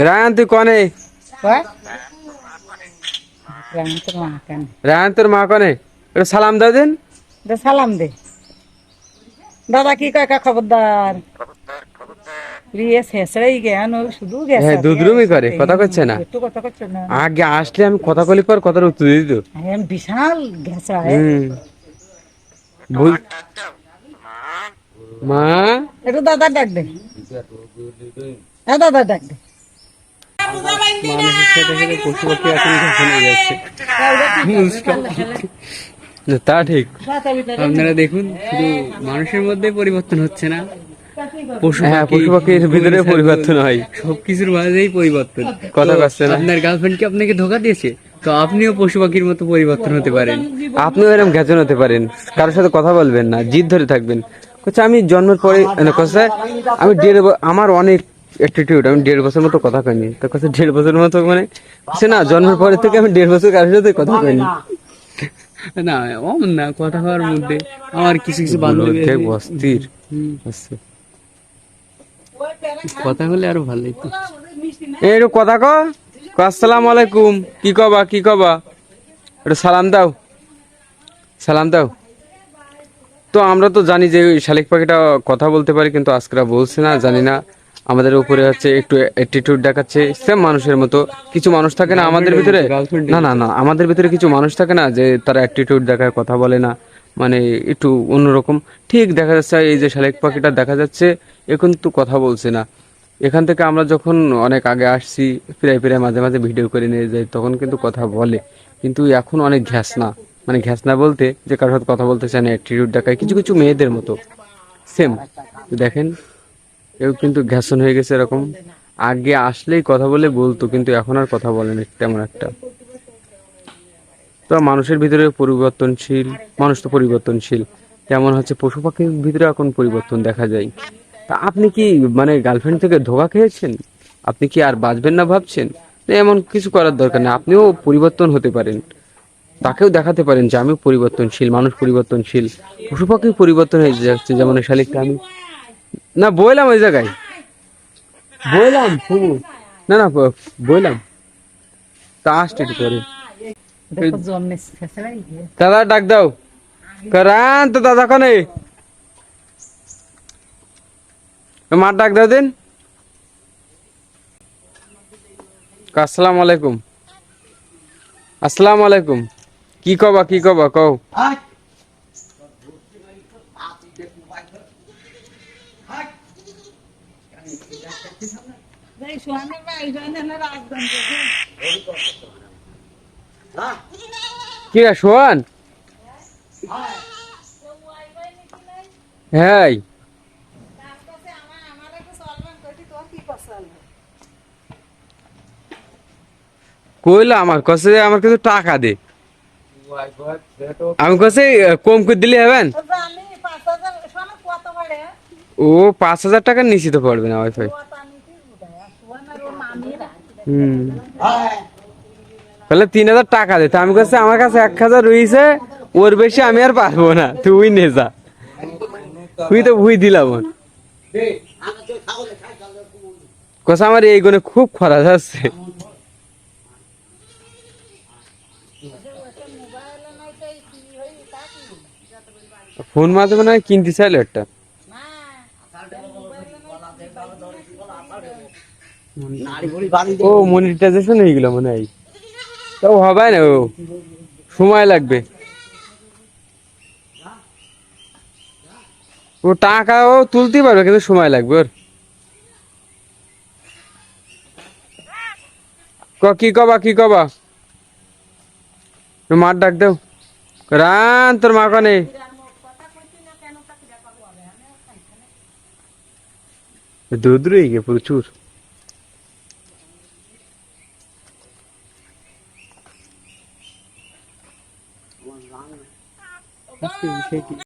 Ryan তুই কনে তোর মা রায়ান তোর মা কনে একটু সালাম দাও দিন সালাম দে দাদা কি কয় খবরদার রিয়ে শেষড়াই জ্ঞান ও শুধু গেছে দুধরুমি করে, কথা কচ্ছে না। একটু কথা করছে না আগে আসলে আমি কথা বলি পর কথার উত্তর দিয়ে দিত বিশাল মা একটু দাদা ডাক দে হ্যাঁ দাদা ডাক দে মানুষের সাথে সাথে পশু পাখি এখন ঘাসানো যাচ্ছে। তা ঠিক। আপনারা দেখুন শুধু মানুষের মধ্যে পরিবর্তন হচ্ছে না। পশু হ্যাঁ পশু পাখির ভিতরে পরিবর্তন হয়। সবকিছুর মাঝেই পরিবর্তন। কথা তো আপনার গার্লফ্রেন্ড কি আপনাকে ধোকা দিয়েছে? তো আপনিও পশু পাখির মতো পরিবর্তন হতে পারেন। আপনিও এরকম ঘেচন হতে পারেন। কারোর সাথে কথা বলবেন না জিদ ধরে থাকবেন। কোথায় আমি জন্মের পরে কোথায় আমি আমার অনেক অ্যাটিটিউড আমি দেড় বছর মতো কথা কইনি। তো কোথায় দেড় বছর মতো মানে সে না জন্মের পরে থেকে আমি দেড় বছর কারোর সাথে কথা কইনি। না অমন না কথা হওয়ার মধ্যে আমার কিছু কিছু বান্ধবী অস্থির। আচ্ছা। কথা হলে আরও ভালো লাগতো এই কথা ক আসসালামু আলাইকুম। কি কবা কি কবা? একটু সালাম দাও। সালাম দাও। তো আমরা তো জানি যে শালিক পাখিটা কথা বলতে পারে কিন্তু আজকেরা বলছে না জানি না। আমাদের উপরে হচ্ছে একটু অ্যাটিটিউড দেখাচ্ছে সেম মানুষের মতো। কিছু মানুষ থাকে না আমাদের ভিতরে? না না না আমাদের ভিতরে কিছু মানুষ থাকে না যে তারা অ্যাটিটিউড দেখায় কথা বলে না। মানে একটু অন্যরকম। ঠিক দেখা যাচ্ছে এই যে শালিক পাখিটা দেখা যাচ্ছে এখন তো কথা বলছে না। এখান থেকে আমরা যখন অনেক আগে আসছি ফিরে ফিরে মাঝে মাঝে ভিডিও করে নিয়ে যাই তখন কিন্তু কথা বলে। কিন্তু এখন অনেক ঘ্যাস না মানে ঘ্যাস না বলতে যে কারোর সাথে কথা বলতে চায় না অ্যাটিটিউড দেখায়। কিছু কিছু মেয়েদের মতো। সেম দেখেন। এও কিন্তু ঘ্যাসন হয়ে গেছে এরকম। আগে আসলেই কথা বলে বলতো, কিন্তু এখন আর কথা বলে না, তেমন একটা। তো মানুষের ভিতরে পরিবর্তনশীল, মানুষ তো পরিবর্তনশীল। তেমন হচ্ছে পশু পাখির ভিতরে এখন পরিবর্তন দেখা যায়। তা আপনি কি মানে গার্লফ্রেন্ড থেকে ধোকা খেয়েছেন? আপনি কি আর বাঁচবেন না ভাবছেন? এমন কিছু করার দরকার নেই, আপনিও পরিবর্তন হতে পারেন। তাকেও দেখাতে পারেন যে আমিও পরিবর্তনশীল, মানুষ পরিবর্তনশীল। পশু পাখি পরিবর্তন হয়ে যাচ্ছে, যেমন শালিকটা আমি না বইলাম ওই জায়গায়। বইলাম ফুবু। না না বইলাম। তা আসতে গিয়ে। দাদা ডাক দাও। কারণ তো দাদা কনে মার ডাক দাও দিন। আসসালামু আলাইকুম। আসসালামু আলাইকুম। কি কবা কি কবা কও এই সোহানের ভাই সোহানের রাজগঞ্জ কি রে সোহান? হ্যাঁ কইলা আমার কাছে আমার কিছু টাকা দে। আমি কাছে কম করে দিলে হবেন? ও পাঁচ হাজার টাকার নিচে তো পড়বে না ওয়াইফাই। তাহলে তিন হাজার টাকা দে। তা আমি কাছে আমার কাছে এক হাজার রয়েছে, ওর বেশি আমি আর পারব না। তুই নে যা। তুই তো ভুই দিলাম ওর। আমার এই গুণে খুব খরচ আছে। ফোন মাঝে মনে হয় কিনতে চাইলো একটা। ও মনিটাইজেশন হয়ে গেল মনে হয়। তাও হবে না ও। সময় লাগবে। ও টাকা ও তুলতে পারবে, কিন্তু সময় লাগবে ওর। ক, কি কবা কি কবা? মার ডাক দেও। রান, তোর মা কনে। দুধ রয়ে গে প্রচুর। Başka bir şey değil.